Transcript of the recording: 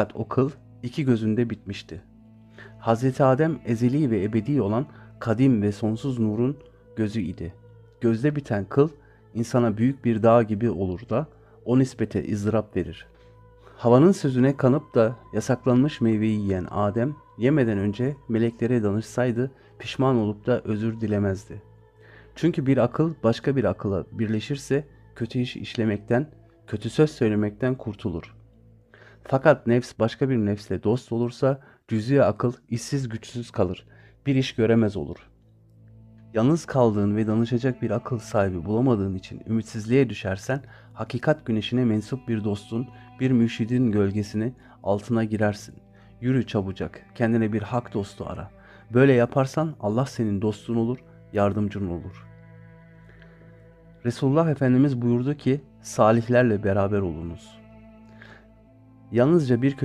Fakat o kıl iki gözünde bitmişti. Hazreti Adem ezeli ve ebedi olan kadim ve sonsuz nurun gözü idi. Gözde biten kıl insana büyük bir dağ gibi olur da o nispete ızdırap verir. Havanın sözüne kanıp da yasaklanmış meyveyi yiyen Adem yemeden önce meleklere danışsaydı pişman olup da özür dilemezdi. Çünkü bir akıl başka bir akıla birleşirse kötü iş işlemekten, kötü söz söylemekten kurtulur. Fakat nefs başka bir nefsle dost olursa cüz'i akıl işsiz güçsüz kalır, bir iş göremez olur. Yalnız kaldığın ve danışacak bir akıl sahibi bulamadığın için ümitsizliğe düşersen, hakikat güneşine mensup bir dostun, bir mürşidin gölgesini altına girersin. Yürü çabucak, kendine bir hak dostu ara. Böyle yaparsan Allah senin dostun olur, yardımcın olur. Resulullah Efendimiz buyurdu ki, salihlerle beraber olunuz. Yalnızca bir